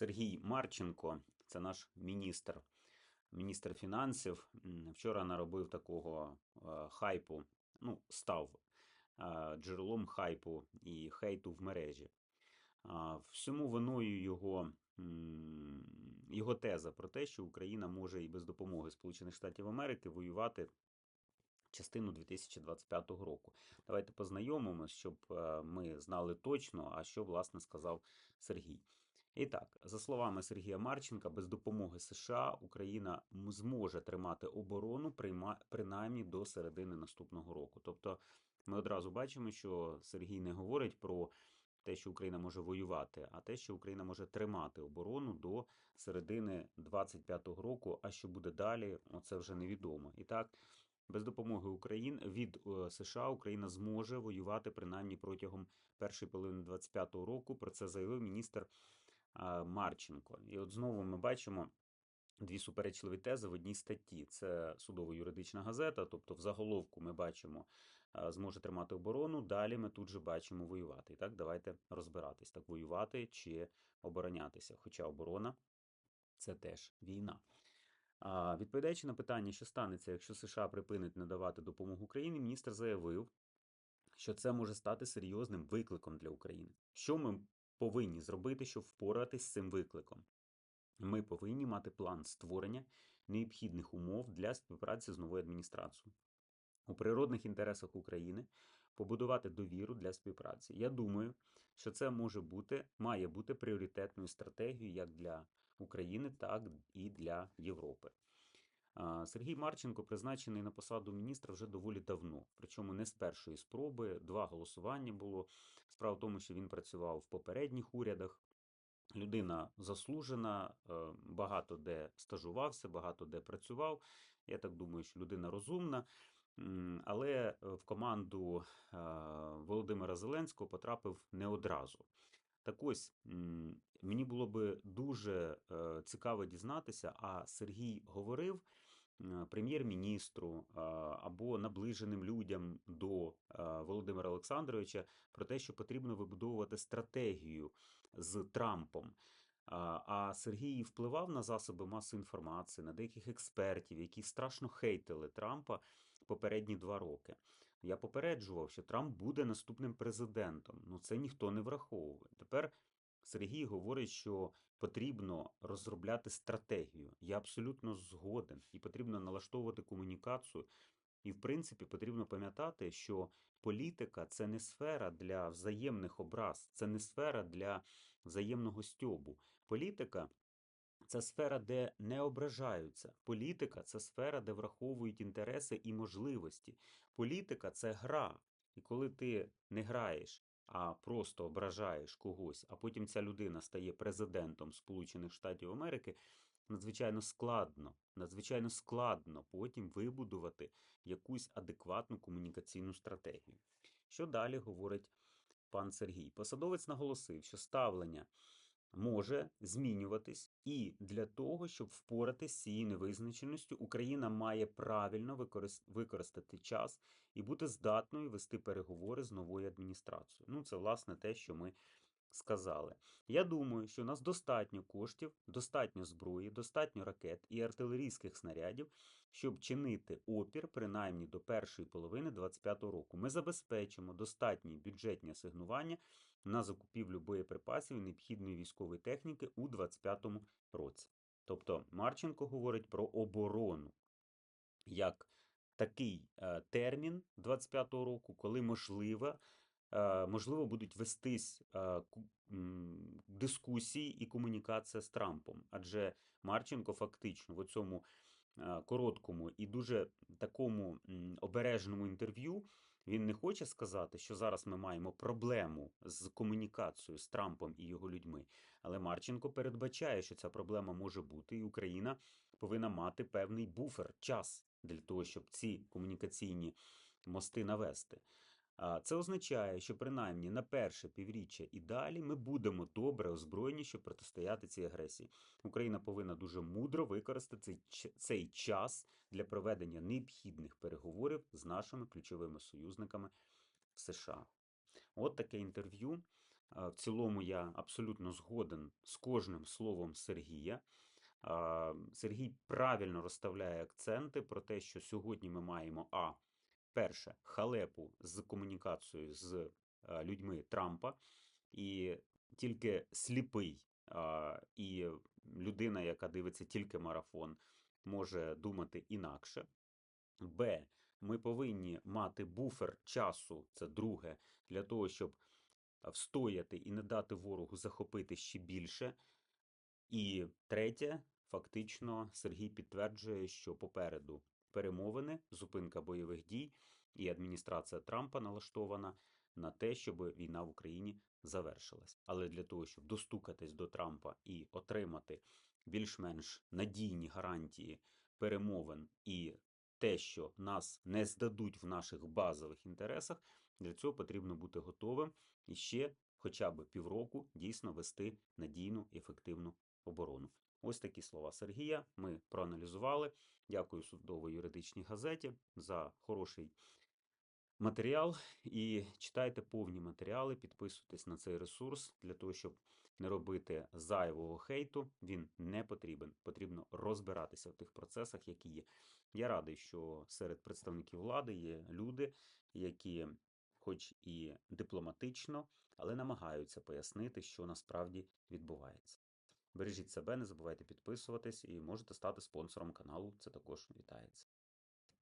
Сергій Марченко, це наш міністр, міністр фінансів. Вчора наробив такого е, хайпу, ну, став е, джерелом хайпу і хейту в мережі. Всьому виною його, його теза про те, що Україна може і без допомоги Сполучених Штатів Америки воювати частину 2025 року. Давайте познайомимось, щоб е, ми знали точно, а що власне сказав Сергій. І так, за словами Сергія Марченка, без допомоги США Україна зможе тримати оборону принаймні до середини наступного року. Тобто ми одразу бачимо, що Сергій не говорить про те, що Україна може воювати, а те, що Україна може тримати оборону до середини 25-го року. А що буде далі, оце вже невідомо. І так, без допомоги України від е, США Україна зможе воювати принаймні протягом першої половини 25-го року. Про це заявив міністр Марченко. І от знову ми бачимо дві суперечливі тези в одній статті. Це судово-юридична газета, тобто в заголовку ми бачимо зможе тримати оборону. Далі ми тут же бачимо воювати. І так, давайте розбиратись, так воювати чи оборонятися. Хоча оборона це теж війна. Відповідаючи на питання, що станеться, якщо США припинить надавати допомогу Україні, міністр заявив, що це може стати серйозним викликом для України. Що ми повинні зробити, щоб впоратись з цим викликом? Ми повинні мати план створення необхідних умов для співпраці з новою адміністрацією. У природних інтересах України побудувати довіру для співпраці. Я думаю, що це може бути, має бути пріоритетною стратегією як для України, так і для Європи. Сергій Марченко призначений на посаду міністра вже доволі давно, причому не з першої спроби. Два голосування було. Справа в тому, що він працював в попередніх урядах. Людина заслужена, е, багато де стажувався, багато де працював. Я так думаю, що людина розумна. Але е, в команду е, Володимира Зеленського потрапив не одразу. Так ось мені було би дуже е, цікаво дізнатися, а Сергій говорив е, прем'єр-міністру або наближеним людям до Володимира Олександровича про те, що потрібно вибудовувати стратегію з Трампом. А а Сергій впливав на засоби масової інформації, на деяких експертів, які страшно хейтили Трампа попередні два роки. Я попереджував, що Трамп буде наступним президентом. Ну це ніхто не враховує. Тепер Сергій говорить, що потрібно розробляти стратегію. Я абсолютно згоден, і потрібно налаштовувати комунікацію. І, в принципі, потрібно пам'ятати, що політика це не сфера для взаємних образ, це не сфера для взаємного стьобу. Політика це сфера, де не ображаються. Політика це сфера, де враховують інтереси і можливості. Політика це гра. І коли ти не граєш, а просто ображаєш когось, а потім ця людина стає президентом Сполучених Штатів Америки, надзвичайно складно, надзвичайно складно потім вибудувати якусь адекватну комунікаційну стратегію. Що далі говорить пан Сергій? Посадовець наголосив, що ставлення може змінюватись, і для того, щоб впоратись з цією невизначеністю, Україна має правильно використати час і бути здатною вести переговори з новою адміністрацією. Ну, це власне те, що ми сказали. Я думаю, що у нас достатньо коштів, достатньо зброї, достатньо ракет і артилерійських снарядів, щоб чинити опір принаймні до першої половини 2025 року. Ми забезпечимо достатні бюджетні асигнування на закупівлю боєприпасів і необхідної військової техніки у 2025 році. Тобто Марченко говорить про оборону як такий е, термін 25-го року, коли можливо, е, можливо будуть вестись е, дискусії і комунікація з Трампом. Адже Марченко фактично в цьому короткому і дуже такому обережному інтерв'ю він не хоче сказати, що зараз ми маємо проблему з комунікацією з Трампом і його людьми. Але Марченко передбачає, що ця проблема може бути, і Україна повинна мати певний буфер, час для того, щоб ці комунікаційні мости навести. Це означає, що принаймні на перше півріччя і далі ми будемо добре озброєні, щоб протистояти цій агресії. Україна повинна дуже мудро використати цей, час для проведення необхідних переговорів з нашими ключовими союзниками в США. От таке інтерв'ю В цілому я абсолютно згоден з кожним словом Сергія. Сергій правильно розставляє акценти про те, що сьогодні ми маємо а. Перше, халепу з комунікацією з е, людьми Трампа, і тільки сліпий і людина, яка дивиться тільки марафон, може думати інакше. Б. Ми повинні мати буфер часу, це друге, для того, щоб встояти і не дати ворогу захопити ще більше. І третє, фактично, Сергій підтверджує, що попереду перемовини, зупинка бойових дій, і адміністрація Трампа налаштована на те, щоб війна в Україні завершилась. Але для того, щоб достукатись до Трампа і отримати більш-менш надійні гарантії перемовин і те, що нас не здадуть в наших базових інтересах, для цього потрібно бути готовим і ще хоча б півроку дійсно вести надійну і ефективну оборону. Ось такі слова Сергія. Ми проаналізували. Дякую судово-юридичній газеті за хороший матеріал. І читайте повні матеріали, підписуйтесь на цей ресурс для того, щоб не робити зайвого хейту. Він не потрібен. Потрібно розбиратися в тих процесах, які є. Я радий, що серед представників влади є люди, які, хоч і дипломатично, але намагаються пояснити, що насправді відбувається. Бережіть себе, не забувайте підписуватись і можете стати спонсором каналу. Це також вітається.